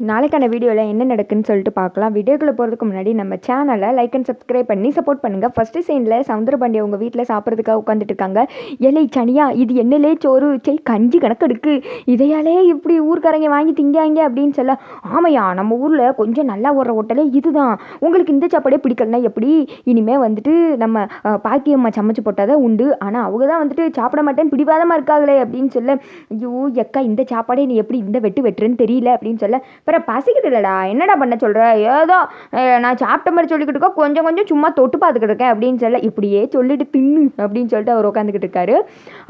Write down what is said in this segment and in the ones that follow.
நாளைக்கான வீடியோவில் என்ன நடக்குன்னு சொல்லிட்டு பார்க்கலாம். வீடியோக்குள்ளே போகிறதுக்கு முன்னாடி நம்ம சேனலை லைக் அண்ட் சப்ஸ்கிரைப் பண்ணி சப்போர்ட் பண்ணுங்கள் ஃபஸ்ட்டு சீனில் சவுந்தரபாண்டி உங்கள் வீட்டில் சாப்பிட்றதுக்காக உட்காந்துட்டு இருக்காங்க. எலை சனியா இது என்னலே சோறு? செய் கஞ்சி கணக்கு எடுக்கு இதையாலே இப்படி ஊர்க்காரங்க வாங்கி திங்காங்க அப்படின்னு சொல்ல ஆமையா நம்ம ஊரில் கொஞ்சம் நல்லா ஓடுற ஹோட்டலே இதுதான். உங்களுக்கு இந்த சாப்பாடே பிடிக்கலனா எப்படி? இனிமேல் வந்துட்டு நம்ம பாக்கியம்மா சமைச்சு போட்டாதான் உண்டு. ஆனால் அவங்க தான் வந்துட்டு சாப்பிட மாட்டேன்னு பிடிவாதமாக இருக்காங்களே அப்படின்னு சொல்ல ஐயோ எக்கா இந்த சாப்பாடே நீ எப்படி இந்த வெட்டு வெட்டுறேன்னு தெரியல அப்படின்னு சொல்ல பிற பசிக்கிட்டு இல்லைடா என்னடா பண்ண சொல்கிற ஏதோ நான் சாப்பிட்ட மாதிரி சொல்லிக்கிட்டு இருக்கோம். கொஞ்சம் கொஞ்சம் சும்மா தொட்டு பார்த்துக்கிட்டு இருக்கேன் அப்படின்னு சொல்ல இப்படியே சொல்லிட்டு தின்னு அப்படின்னு சொல்லிட்டு அவர் உட்காந்துக்கிட்டு இருக்காரு.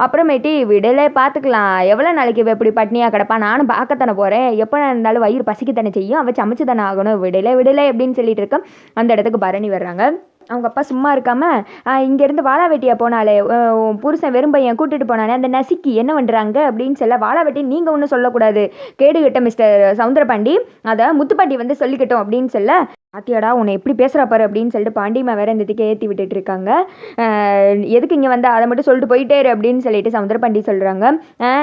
அப்புறமேட்டி விடலே பார்த்துக்கலாம். எவ்வளோ நாளைக்கு இவ இப்படி பட்னியாக கிடப்பா? நானும் பார்க்கத்தானே போகிறேன் எப்போ இருந்தாலும் வயிறு பசிக்கத்தானே செய்யும். அவள் சமைச்சு தானே ஆகணும். விடலை விடலை அப்படின்னு சொல்லிட்டு இருக்கேன் அந்த இடத்துக்கு பரணி வர்றாங்க. அவங்க அப்பா சும்மா இருக்காம இங்கேருந்து வாழாவெட்டியா போனாலே புருஷன் வெறும் பையன் கூட்டிட்டு போனானே அந்த நசுக்கி என்ன பண்ணுறாங்க அப்படின்னு சொல்ல வாழாவெட்டி நீங்கள் ஒன்றும் சொல்லக்கூடாது. கேடுகட்ட மிஸ்டர் சவுந்தரபாண்டி அதை முத்துப்பாண்டி வந்து சொல்லிக்கிட்டோம் அப்படின்னு சொல்ல ஆத்தியாடா உன்னை எப்படி பேசுகிறா பாரு அப்படின்னு சொல்லிட்டு பாண்டிமா வேற இந்த திக்கை ஏற்றி விட்டுட்டு இருக்காங்க. எதுக்கு இங்கே வந்தால் அதை மட்டும் சொல்லிட்டு போயிட்டே இரு அப்படின்னு சொல்லிட்டு சவுந்தரபாண்டி சொல்கிறாங்க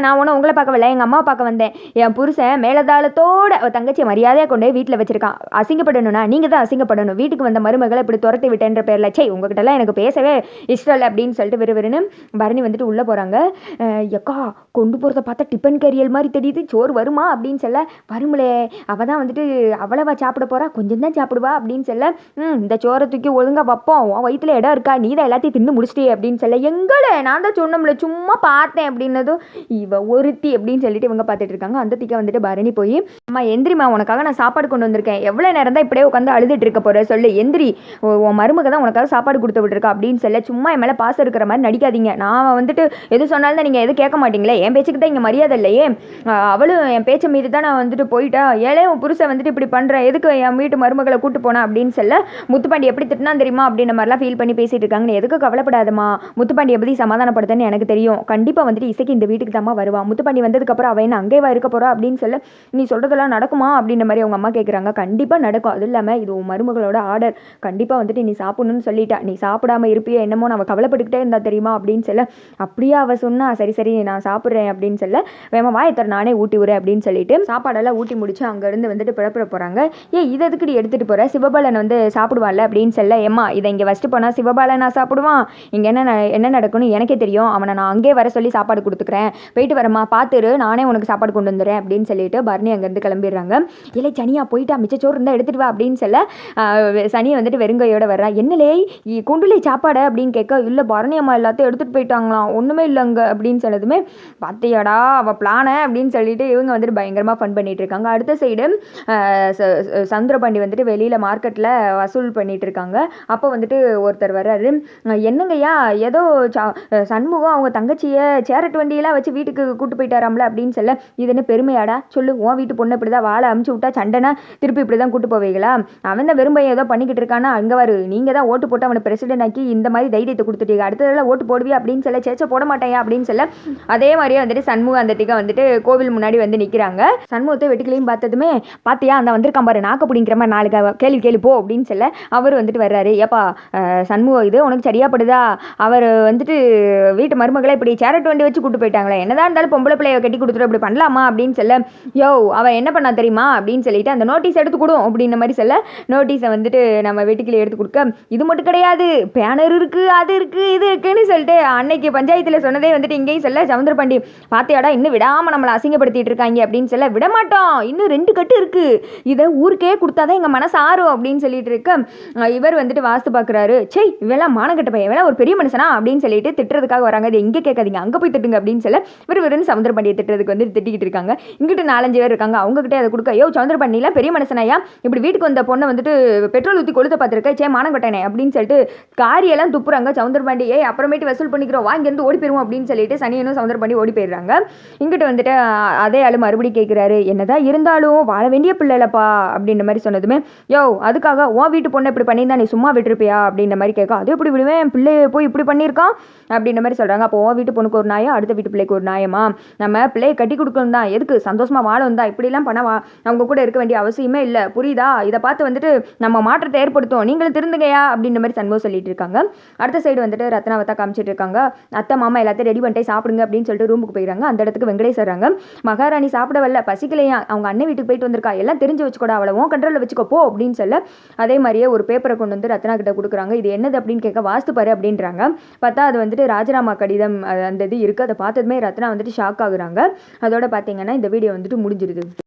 நான் ஒன்றும் உங்களை பார்க்கவில்லை எங்கள் அம்மா பார்க்க வந்தேன். என் புருஷன் மேலதாளத்தோட தங்கச்சியை மரியாதையாக கொண்டு போய் வீட்டில் வச்சிருக்கான். அசிங்கப்படணும்னா நீங்கள் தான் அசிங்கப்படணும். வீட்டுக்கு வந்த மருமகளை இப்படி துரத்தி விட்டேன்ற பேரில் சே உங்ககிட்டலாம் எனக்கு பேசவே இஷ்டம் இல்லை அப்படின்னு சொல்லிட்டு விறுவிறுன்னு பரணி வந்துட்டு உள்ளே போகிறாங்க எக்கா கொண்டு போகிறத பார்த்தா டிஃபன் கரியல் மாதிரி தெரியுது. சோறு வருமா அப்படின்னு சொல்ல வருங்களே அவள் தான் வந்துட்டு அவ்வளவா சாப்பிட போகிறா கொஞ்சம் தான் சாப்பிடுவா அப்படின்னு சொல்ல ம் இந்த சோறை தூக்கி ஒழுங்காக வைப்போம். உன் வயிற்றுல இடம் இருக்கா? நீ தான் எல்லாத்தையும் தின்னு முடிச்சிட்டே அப்படின்னு சொல்ல எங்களே? நான் தான் சொன்னோம்ல சும்மா பார்த்தேன் அப்படின்னதும் இவ ஒருத்தி அப்படின்னு சொல்லிட்டு இவங்க பார்த்துட்டு இருக்காங்க. அந்த திக்க வந்துட்டு பரணி போய் அம்மா எந்திரிம்மா உனக்காக நான் சாப்பாடு கொண்டு வந்திருக்கேன். எவ்வளோ நேரம் தான் இப்படியே உட்காந்து அழுதுட்டு இருக்க போற? சொல்லு எந்திரி. உன் மருமக தான் உனக்காக சாப்பாடு கொடுத்து விட்டுருக்கா அப்படின்னு சொல்ல சும்மா என் மேலே பாசம் இருக்கிற மாதிரி நடிக்காதீங்க. நான் வந்துட்டு எது சொன்னாலும் தான் நீங்கள் எது கேட்க மாட்டீங்களே? என் பேச்சுக்கு தான் இங்கே மரியாதை இல்லையே? அவளும் என் பேச்சை மீறி தான் நான் வந்துட்டு போயிட்டா. ஏழே உன் புருஷை வந்துட்டு இப்படி பண்ணுறேன் எதுக்கு என் வீட்டு மருமகளை கூட்டு போனா அப்படின்னு சொல்ல முத்துப்பாண்டி எப்படி திட்டினா தெரியுமா? அப்படின்ற மாதிரிலாம் ஃபீல் பண்ணி பேசிட்டு இருக்காங்க. எதுக்கு கவலைப்படாதம்மா? முத்துப்பாண்டியை பற்றி சமாதானப்படுத்தன்னு எனக்கு தெரியும். கண்டிப்பாக வந்துட்டு இசைக்கு இந்த வீட்டுக்கு தாம்மா வருவான் முத்துப்பாண்டி வந்ததுக்கப்புறம் அவன் என்ன அங்கேவா இருக்க போறா அப்படின்னு சொல்ல நீ சொல்கிறதெல்லாம் நடக்குமா? அப்படின்ற மாதிரி அவங்க அம்மா கேட்குறாங்க கண்டிப்பாக நடக்கும். அதுவும் இல்லாமல் இது உன் மருமகளோட ஆர்டர். கண்டிப்பாக வந்துட்டு நீ சாப்பிடணும்னு சொல்லிட்டா. நீ சாப்பிடாம இருப்பியோ என்னமோ நான் அவள் கவலைப்பட்டுக்கிட்டே இருந்தா தெரியுமா? அப்படின்னு சொல்ல அப்படியே அவள் சொன்னா. சரி சரி நான் சாப்பிட்றேன் அப்படின்னு சொல்ல வேமா வாயத்தர நானே ஊட்டி விடுறேன் அப்படின்னு சொல்லிட்டு சாப்பாடெல்லாம் ஊட்டி முடிச்சு அங்கேருந்து வந்துட்டு புறப்பட போகிறாங்க ஏ இதை எதுக்குடி எடுத்துகிட்டு போகிற சிவபாலன் வந்து சாப்பிடுவான்ல அப்படின்னு சொல்ல ஏம்மா இதை இங்கே வச்சுட்டு போனால் சிவபாலன் நான் சாப்பிடுவான். இங்கே என்ன ந- என்ன நடக்கும்னு எனக்கே தெரியும். அவனை நான் அங்கேயே வர சொல்லி சாப்பாடு கொடுத்துக்கிறேன். போயிட்டு வரமா பார்த்துரு நானே உனக்கு சாப்பாடு கொண்டு வந்துடுறேன் அப்படின்னு சொல்லிட்டு பரணி அங்கேருந்து கிளம்பிடுறாங்க. இல்லை சனியா போயிட்டா மிச்சச்சோறு இருந்தால் எடுத்துகிட்டு வா அப்படின்னு சொல்ல சனியை வந்துட்டு வெறுங்கையோட வர்றா. என்னலே இ- குண்டுலை சாப்பாடு? அப்படின்னு கேட்க இல்லை பரணி அம்மா எல்லாத்தையும் எடுத்துகிட்டு போயிட்டாங்களாம். ஒன்றுமே இல்லைங்க அப்படின்னு சொன்னதுமே பார்த்தியாடா அவள் பிளானை அப்படின்னு சொல்லிட்டு இவங்க வந்துட்டு பயங்கரமாக ஃபன் பண்ணிகிட்டு இருக்காங்க. அடுத்த சைடு சந்திரபாண்டி வந்துட்டு வெளியில் மார்க்கெட்டில் வசூல் பண்ணிட்டு இருக்காங்க. அப்போ வந்துட்டு ஒருத்தர் வர்றாரு. என்னங்கய்யா ஏதோ சா சண்முகம் அவங்க தங்கச்சியை சேரட் வண்டியெல்லாம் வச்சு வீட்டுக்கு கூட்டு போயிட்டாராம்ல அப்படின்னு சொல்ல இது என்ன பெருமையாடா? சொல்லு உன் வீட்டு பொண்ணு இப்படி தான் வாழை அமுச்சு விட்டா சண்டைனா திருப்பி இப்படி தான் கூட்டு போவீங்களா? அவன் தான் வெறும் ஏதோ பண்ணிக்கிட்டு இருக்கானா? அங்கே வரு நீங்கள் தான் ஓட்டு போட்டு அவனை பிரசிடென்ட் ஆக்கி இந்த மாதிரி தைரியத்தை கொடுத்துட்டீங்க. அடுத்ததெல்லாம் ஓட்டு போடுவியா? அப்படின்னு சொல்ல சேச்சை போட மாட்டேயா அப்படின்னு சொல்ல அதே மாதிரியே வந்துட்டு சண்முகம் அந்த திகை வந்துட்டு கோவில் முன்னாடி வந்து நிற்கிறாங்க சண்முகத்தை வெட்டுக்களையும் பார்த்ததுமே பார்த்தியா அந்த வந்திருக்கான் பாரு நாக்க பிடிங்கிற மாதிரி நாளைக்கு கேள்வி கேள்வி போ அப்படின்னு சொல்ல அவர் வந்துட்டு வர்றாரு. ஏப்பா சண்முகம் இது உனக்கு சரியாப்படுதா? அவர் வந்துட்டு வீட்டு மருமகளை இப்படி சேரட் வண்டி வச்சு கூட்டு போயிட்டாங்களே என்னதான் இருந்தாலும் பொம்பளை பிள்ளைய கட்டி கொடுத்துட்டு இப்படி பண்ணலாமா அப்படின்னு சொல்ல யோ அவன் என்ன பண்ணா தெரியுமா அப்படின்னு சொல்லிட்டு அந்த நோட்டீஸ் எடுத்து கொடும் அப்படின்ற மாதிரி சொல்ல நோட்டீஸை வந்துட்டு நம்ம வெட்டுக்கிளி எடுத்து கொடுக்க இது மட்டும் கிடையாது பேனர் இருக்குது அது இருக்குது இது இருக்குன்னு சொல்லிட்டு அன்னைக்கு பஞ்சாயத்தில் சொன்னதே வந்துட்டு இங்கேயும் சொல்ல சவுந்தரபாண்டி பாத்தியாடா இன்னும் விடாமல் நம்மளை அசிங்கப்படுத்திட்டு இருக்காங்க அப்படின்னு சொல்ல விட மாட்டோம் இன்னும் ரெண்டு கட்டு இருக்குது இதை ஊருக்கே கொடுத்தாதான் எங்கள் மனசு யாரு அப்படின்னு சொல்லிட்டு இருக்க இவர் வந்துட்டு வாஸ்து பார்க்குறாரு சே இவெல்லாம் மானக்கட்ட பையன் இவெல்லாம் ஒரு பெரிய மனுஷனா அப்படின்னு சொல்லிட்டு திட்டுறதுக்காக வராங்க. அது எங்கே கேட்காதீங்க அங்கே போய் திட்டுங்க அப்படின்னு சொல்ல இவர் வெறும் சவுந்தரபாண்டியை திட்டுறதுக்கு வந்து திட்டிக்கிட்டு இருக்காங்க. இங்கிட்டு நாலஞ்சு பேர் இருக்காங்க. அவங்ககிட்ட அதை கொடுக்க ஐயோ சவுந்தரபாண்டிலாம் பெரிய மனுஷனாயா? இப்படி வீட்டுக்கு வந்த பொண்ணை வந்துட்டு பெட்ரோல் ஊற்றி கொளுத்த பார்த்துருக்கேன் சே மானக்கட்டனே அப்படின்னு சொல்லிட்டு காரியெல்லாம் துப்புறாங்க. சவுந்தரபாண்டி ஏய் அப்புறமேட்டு வசூல் பண்ணிக்கிறோம் வா இங்கேருந்து ஓடி போயிருவோம் அப்படின்னு சொல்லிட்டு சனியனும் சவுந்தரபாண்டி ஓடி போயிடுறாங்க. இங்கிட்டு வந்துட்டு அதே ஆளு மறுபடியும் கேட்குறாரு என்னதான் இருந்தாலும் வாழ வேண்டிய பிள்ளைலப்பா அப்படின்ற மாதிரி சொன்னதுமே யோ அதுக்காக உன் வீட்டு பொண்ணை இப்படி பண்ணியிருந்தா நீ சும்மா விட்டுருப்பியா? அப்படின்ற மாதிரி கேட்க அது எப்படி விடுவேன்? என் பிள்ளைய போய் இப்படி பண்ணியிருக்கான் அப்படின்ற மாதிரி சொல்கிறாங்க அப்போ உன் வீட்டு பொண்ணுக்கு ஒரு நாயா அடுத்த வீட்டு பிள்ளைக்கு ஒரு நாயமா நம்ம பிள்ளையை கட்டி கொடுக்கணும் தான் எதுக்கு? சந்தோஷமாக வாழணும் தான். இப்படிலாம் பண்ணவா? அவங்க கூட இருக்க வேண்டிய அவசியமே இல்லை. புரியுதா? இதை பார்த்து வந்துட்டு நம்ம மாற்றத்தை ஏற்படுத்தும் நீங்களும் திருந்துங்கயா அப்படின்ற மாதிரி சண்முகம் சொல்லிட்டு இருக்காங்க. அடுத்த சைடு வந்துட்டு ரத்னாவத்தா காமிச்சிட்டு இருக்காங்க. அத்தை மாமா எல்லாத்தையும் ரெடி பண்ணிட்டே சாப்பிடுங்க அப்படின்னு சொல்லிட்டு ரூமுக்கு போயிடுறாங்க. அந்த இடத்துக்கு வெங்கடேஷ் வர்றாங்க. மகாராணி சாப்பிட வரல பசிக்கலையா? அவங்க அண்ணன் வீட்டுக்கு போயிட்டு வந்திருக்கா? எல்லாம் தெரிஞ்சு வச்சுக்கோடா அவளை. உன் கண்ட்ரோலில் வச்சுக்கோ. போ அப்படின்னு சொல்ல அதே மாதிரியே ஒரு பேப்பரை கொண்டு வந்து ரத்னா கிட்ட கொடுக்குறாங்க. இது என்னது அப்படின்னு கேட்க வாஸ்து பாரு அப்படின்றாங்க. பார்த்தா அது வந்துட்டு ராஜினாமா கடிதம் அந்த இது இருக்குது அதை பார்த்ததுமே ரத்னா வந்துட்டு ஷாக் ஆகுறாங்க. அதோட பார்த்தீங்கன்னா இந்த வீடியோ வந்துட்டு முடிஞ்சிருது.